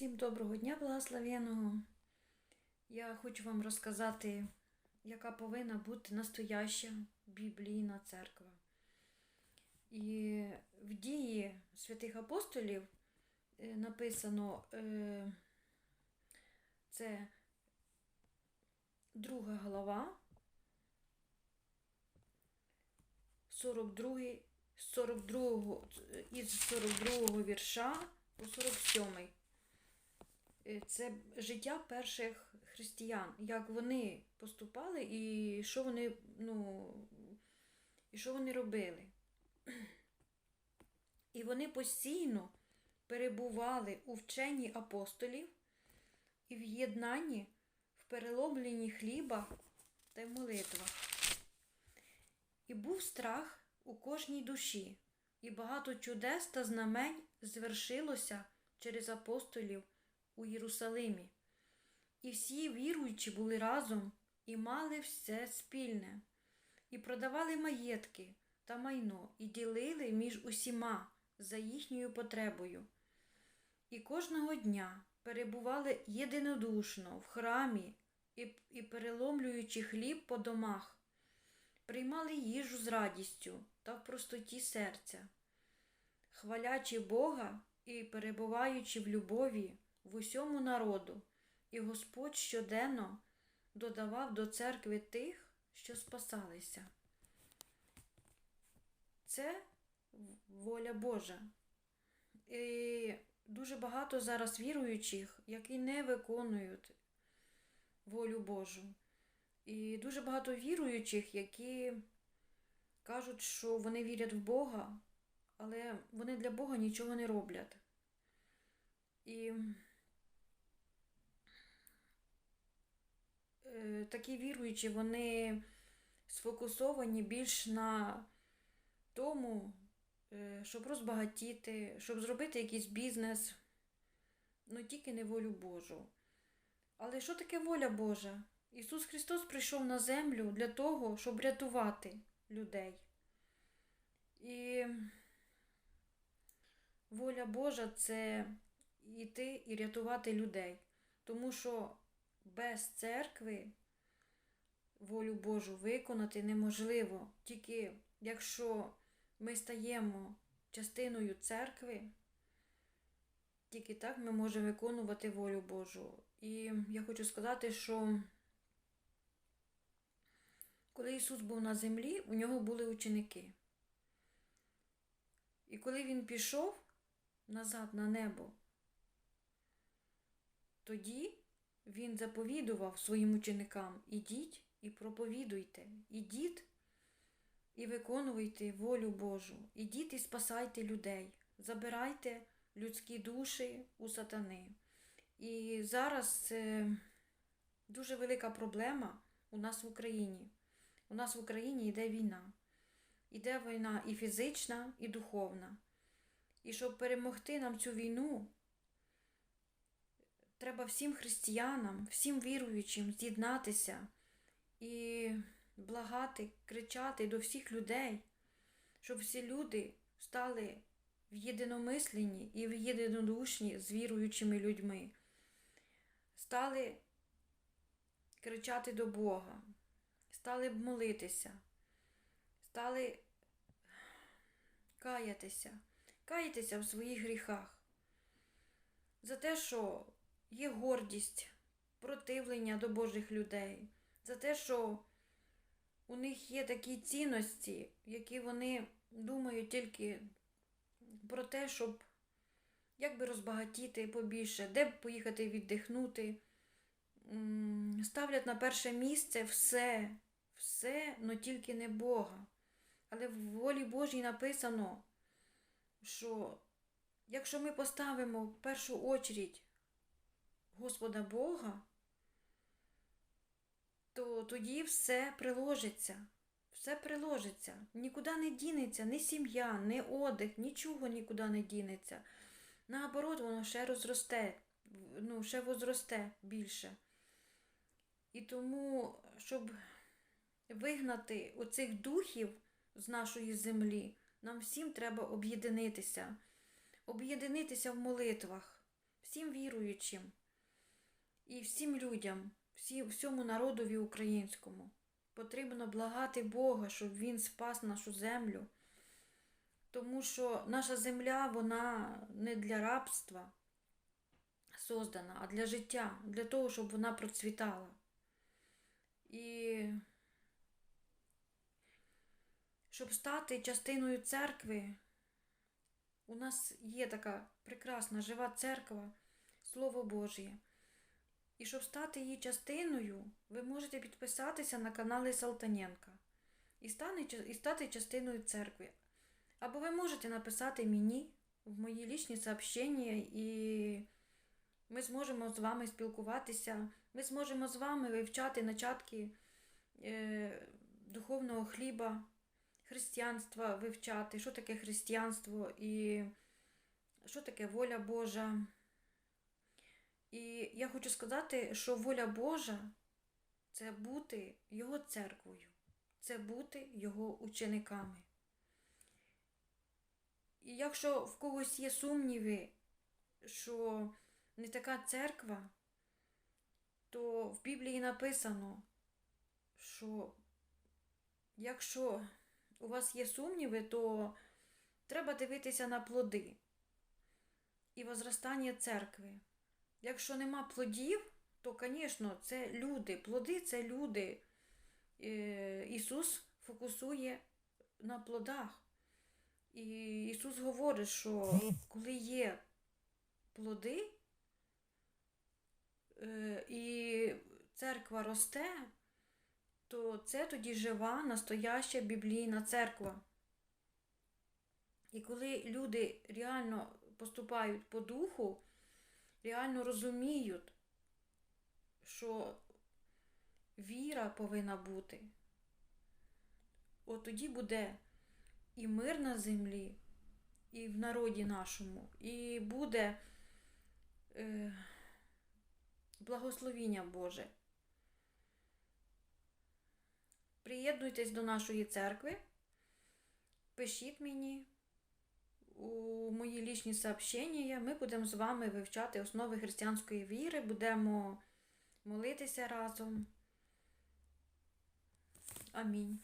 Всім доброго дня, благословенного. Я хочу вам розказати, яка повинна бути настояща біблійна церква. І в дії святих апостолів е, написано е, це друга глава, 42, 42, із 42 вірша по 47. Е, Це життя перших християн, як вони поступали і що вони, ну, і що вони робили. І вони постійно перебували у вченні апостолів і в єднанні в переломленні хліба та й молитвах. І був страх у кожній душі, і багато чудес та знамень звершилося через апостолів у Єрусалимі. І всі віруючі були разом і мали все спільне, і продавали маєтки та майно, і ділили між усіма за їхньою потребою. І кожного дня перебували єдинодушно в храмі і, і переломлюючи хліб по домах, приймали їжу з радістю та в простоті серця, хвалячи Бога і перебуваючи в любові в усьому народу, і Господь щоденно додавав до церкви тих, що спасалися. Це воля Божа. І дуже багато зараз віруючих, які не виконують волю Божу. І дуже багато віруючих, які кажуть, що вони вірять в Бога, але вони для Бога нічого не роблять. І такі віруючі, вони сфокусовані більш на тому, е, щоб розбагатіти, щоб зробити якийсь бізнес, ну тільки не волю Божу. Але що таке воля Божа? Ісус Христос прийшов на землю для того, щоб рятувати людей. І воля Божа це йти і рятувати людей. Тому що без церкви волю Божу виконати неможливо. Тільки якщо ми стаємо частиною церкви, тільки так ми можемо виконувати волю Божу. І я хочу сказати, що коли Ісус був на землі, у нього були ученики. І коли Він пішов назад на небо, тоді Він заповідував своїм ученикам: ідіть і проповідуйте, ідіть і виконуйте волю Божу, ідіть і спасайте людей, забирайте людські душі у сатани. І зараз це дуже велика проблема у нас в Україні. У нас в Україні йде війна. Іде війна і фізична, і духовна. І щоб перемогти нам цю війну, треба всім християнам, всім віруючим з'єднатися і благати, кричати до всіх людей, щоб всі люди стали в єдиномисленні і в єдинодушні з віруючими людьми, стали кричати до Бога, стали б молитися, стали каятися, каятися в своїх гріхах. За те, що є гордість, противлення до Божих людей, за те, що у них є такі цінності, які вони думають тільки про те, щоб як би розбагатіти побільше, де б поїхати віддихнути. Ставлять на перше місце все, все, но тільки не Бога. Але в волі Божій написано, що якщо ми поставимо в першу очередь Господа Бога, то тоді все приложиться. Все приложиться. Нікуди не дінеться, ні сім'я, ні одяг, нічого нікуди не дінеться. Наоборот, воно ще розросте, ну, ще возросте більше. І тому, щоб вигнати оцих духів з нашої землі, нам всім треба об'єднатися, об'єднатися в молитвах, всім віруючим і всім людям, всі, всьому народові українському. Потрібно благати Бога, щоб Він спас нашу землю. Тому що наша земля, вона не для рабства создана, а для життя, для того, щоб вона процвітала. І щоб стати частиною церкви, у нас є така прекрасна жива церква, Слово Божє. І щоб стати її частиною, ви можете підписатися на канали Салтаненка і, стати частиною церкви. Або ви можете написати мені в мої лічні сообщення, і ми зможемо з вами спілкуватися, ми зможемо з вами вивчати начатки е, духовного хліба, християнства вивчати, що таке християнство і що таке воля Божа. І я хочу сказати, що воля Божа це бути Його церквою, це бути Його учениками. І якщо в когось є сумніви, що не така церква, то в Біблії написано, що якщо у вас є сумніви, то треба дивитися на плоди і возростання церкви. Якщо нема плодів, то, звісно, це люди. Плоди це люди. Ісус фокусує на плодах. І Ісус говорить, що коли є плоди, е, і церква росте, то це тоді жива, настояща біблійна церква. І коли люди реально поступають по духу, реально розуміють, що віра повинна бути, от тоді буде і мир на землі, і в народі нашому, і буде е, благословіння Боже. Приєднуйтесь до нашої церкви, пишіть мені у мої лічні сообщення. Ми будемо з вами вивчати основи християнської віри, будемо молитися разом. Амінь.